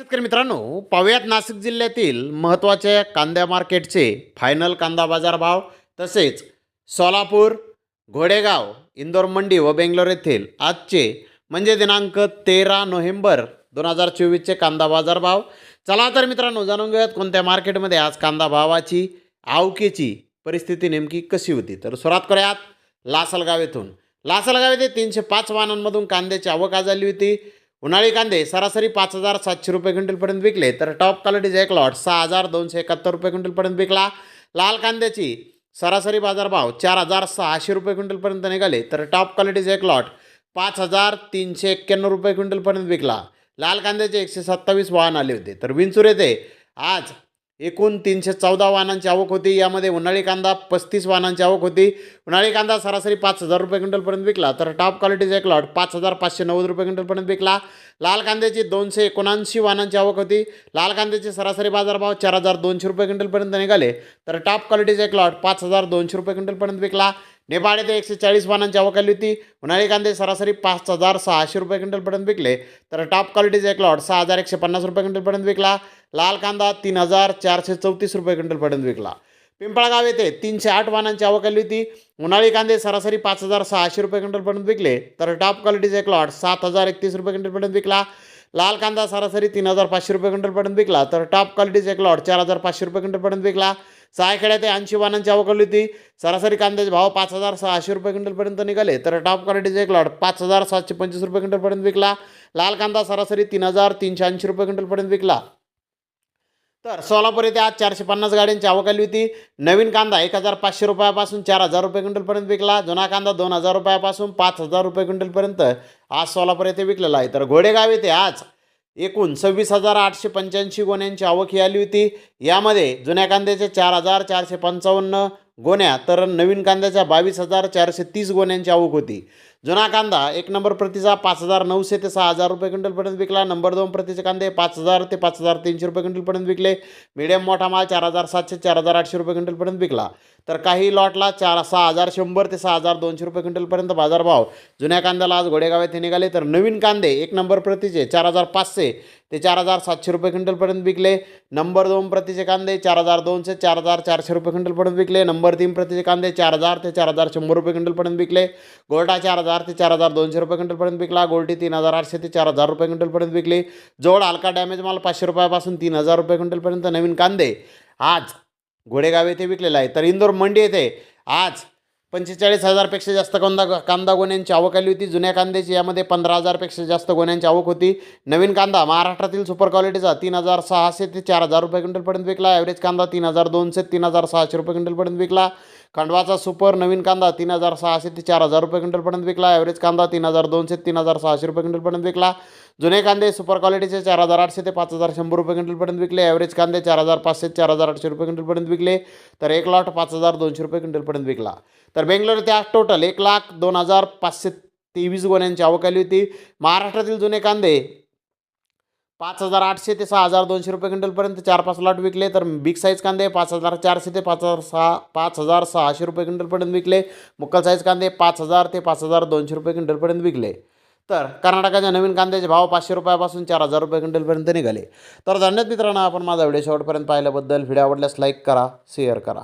शेतकरी मित्रांनो पाहुयात नाशिक जिल्ह्यातील महत्त्वाच्या कांद्या मार्केटचे फायनल कांदा बाजार भाव तसेच सोलापूर घोडेगाव इंदोर मंडी व बेंगलोर येथील आजचे म्हणजे दिनांक तेरा नोव्हेंबर दोन हजार चोवीसचे कांदा बाजार भाव चला तर मित्रांनो जाणून घेऊयात कोणत्या मार्केटमध्ये आज कांदा भावाची आवकेची परिस्थिती नेमकी कशी होती. तर सुरुवात करूयात लासलगाव येथून. लासलगाव येथे तीनशे पाच वाहनांमधून कांद्याची आवक आज झाली होती. उन्हाळी कांदे सरासरी पाच हजार सातशे रुपये क्विंटलपर्यंत विकले तर टॉप क्वालिटीचा एक लॉट सहा हजार दोनशे एकाहत्तर रुपये क्विंटलपर्यंत विकला. लाल कांद्याची सरासरी बाजारभाव चार हजार सहाशे रुपये क्विंटलपर्यंत निघाले तर टॉप क्वालिटीचा एक लॉट पाच हजार तीनशे एक्क्याण्णव रुपये क्विंटलपर्यंत विकला. लाल कांद्याचे एकशे सत्तावीस वाहन आले होते तर विंचूर येथे आज एकूण तीनशे चौदा वाहनांची आवक होती. यामध्ये उन्हाळी कांदा पस्तीस वाहनांची आवक होती. उन्हाळी कांदा सरासरी पाच हजार रुपये क्विंटलपर्यंत विकला. तर टॉप क्वालिटीचा एक लॉट पाच हजार पाचशे नव्वद रुपये क्विंटलपर्यंत विकला. लाल कांद्याची दोनशे एकोणऐंशी वाहनांची आवक होती. लाल कांद्याचे सरासरी बाजारभाव चार हजार दोनशे रुपये क्विंटलपर्यंत निघाले. तर टॉप क्वालिटीचा एक लॉट पाच हजार दोनशे रुपये क्विंटलपर्यंत विकला. नेपाळ येथे एकशे चाळीस वाहनांची आवक आली होती. उन्हाळी कांदे सरासरी पाच हजार सहाशे रुपये क्विंटलपर्यंत विकले. तर टॉप क्वालिटीचा एक लॉट सहा हजार एकशे पन्नास रुपये क्विंटलपर्यंत विकला. लाल कांदा तीन हजार चारशे चौतीस रुपये क्विंटलपर्यंत विकला. पिंपळगाव येथे तीनशे आठ वाहनांची आवक आली होती. उन्हाळी कांदे सरासरी पाच हजार सहाशे रुपये क्विंटलपर्यंत विकले तर टॉप क्वालिटीचे एक लॉट सात हजार एकतीस रुपये क्विंटलपर्यंत विकला. लाल कांदा सरासरी तीन हजार पाचशे रुपये क्विंटलपर्यंत विकला तर टॉप क्वालिटीचे एक लॉट चार हजार पाचशे रुपये क्विंटलपर्यंत विकला. सायखेड्यात ते ऐंशी वाहनांची आवक आली होती. सरासरी कांद्याचे भाव पाच हजार सहाशे रुपये क्विंटलपर्यंत निघाले तर टॉप क्वालिटीचे एक लॉट पाच हजार सातशे पंचवीस रुपये क्विंटलपर्यंत विकला. लाल कांदा सरासरी तीन हजार तीनशे ऐंशी रुपये क्विंटलपर्यंत विकला. तर सोलापूर येथे आज चारशे पन्नास गाड्यांची आवक आली होती. नवीन कांदा एक हजार पाचशे रुपयापासून चार हजार रुपये क्विंटलपर्यंत विकला. जुना कांदा दोन हजार रुपयापासून पाच हजार रुपये क्विंटलपर्यंत आज सोलापूर येथे विकलेला आहे. तर घोडेगाव येथे आज एकूण सव्वीस हजार आठशे पंच्याऐंशी गोण्यांची आवक ही आली होती. यामध्ये जुन्या कांद्याच्या चार हजार चारशे पंचावन्न गोण्या तर नवीन कांद्याच्या बावीस हजार चारशे तीस गोण्यांची आवक होती. जुना कांदा एक नंबर प्रतीचा पाच हजार नऊशे ते सहा हजार रुपये क्विंटलपर्यंत विकला. नंबर दोन प्रतीचे कांदे पाच हजार ते पाच हजार तीनशे रुपये क्विंटलपर्यंत विकले. मिडियम मोठा माल चार हजार सातशे चार हजार आठशे रुपये क्विंटलपर्यंत विकला. तर काही लॉटला चार सहा हजार शंभर ते सहा हजार दोनशे रुपये क्विंटलपर्यंत बाजारभाव. जुन्या कांद्याला आज घोडेगाव येथे निघाले. तर नवीन कांदे एक नंबर प्रतीचे चार हजार पाचशे ते चार हजार सातशे रुपये क्विंटलपर्यंत विकले. नंबर दोन प्रतीचे कांदे चार हजार दोनशे चार हजार चारशे रुपये क्विंटलपर्यंत विकले. नंबर तीन प्रतीचे कांदे चार हजार ते चार हजार शंभर रुपये क्विंटलपर्यंत विकले. गोल्डा चार हजार ते चार हजार दोनशे रुपये क्विंटलपर्यंत विकला गोल्टी तीन हजार आठशे ते चार हजार रुपये क्विंटलपर्यंत विकली. जोड हलका डॅमेज माल पाचशे रुपयापासून तीन हजार रुपये क्विंटलपर्यंत नवीन कांदे. आज घोडेगाव येथे विकलेला आहे. तर इंदोर मंडी येथे आज पंचेचाळीस हजारपेक्षा जास्त कांदा कांदा गोण्यांची आवक आली होती. जुन्या कांद्याची यामध्ये पंधरा हजारपेक्षा जास्त गोण्यांची आवक होती. नवीन कांदा महाराष्ट्रातील सुपर क्वालिटीचा तीन हजार सहाशे ते चार हजार रुपये क्विंटलपर्यंत विकला. ॲव्हरेज कांदा तीन हजार दोनशे तीन हजार सहाशे रुपये क्विंटलपर्यंत विकला. खंडवाचा सुपर नवीन कांदा तीन हजार सहाशे ते चार हजार रुपये क्विंटलपर्यंत विकला. ॲव्हरेज कांदा तीन हजार दोनशे तीन हजार सहाशे रुपये क्विंटलपर्यंत विकला. जुने कांदे सुपर क्वालिटीचे चार हजार आठशे ते पाच हजार शंभर रुपये क्विंटलपर्यंत विकले. ॲव्हरेज कांदे चार हजार पाचशे ते चार हजार आठशे रुपये क्विंटलपर्यंत विकले. तर एक लॉट पाच हजार दोनशे रुपये क्विंटलपर्यंत विकला. तर बेंगलोर त्या टोटल एक लाख दोन हजार पाचशे तेवीस गोण्यांची आवक आली होती. महाराष्ट्रातील जुने कांदे पाच हजार आठशे ते सहा हजार दोनशे रुपये क्विंटलपर्यंत चार पाच लाट विकले. तर बिग साईज कांदे पाच हजार चारशे ते पाच हजार सहा पाच हजार सहाशे रुपये क्विंटलपर्यंत विकले. मुक्कल साईज कांदे पाच हजार ते पाच हजार दोनशे रुपये क्विंटलपर्यंत विकले. तर कर्नाटकाच्या नवीन कांद्याचे भाव पाचशे रुपयापासून चार हजार रुपये क्विंटलपर्यंत निघाले. तर धन्यवाद मित्रांनो आपण माझा व्हिडिओ शेवटपर्यंत पाहिल्याबद्दल. व्हिडिओ आवडल्यास लाईक करा शेअर करा.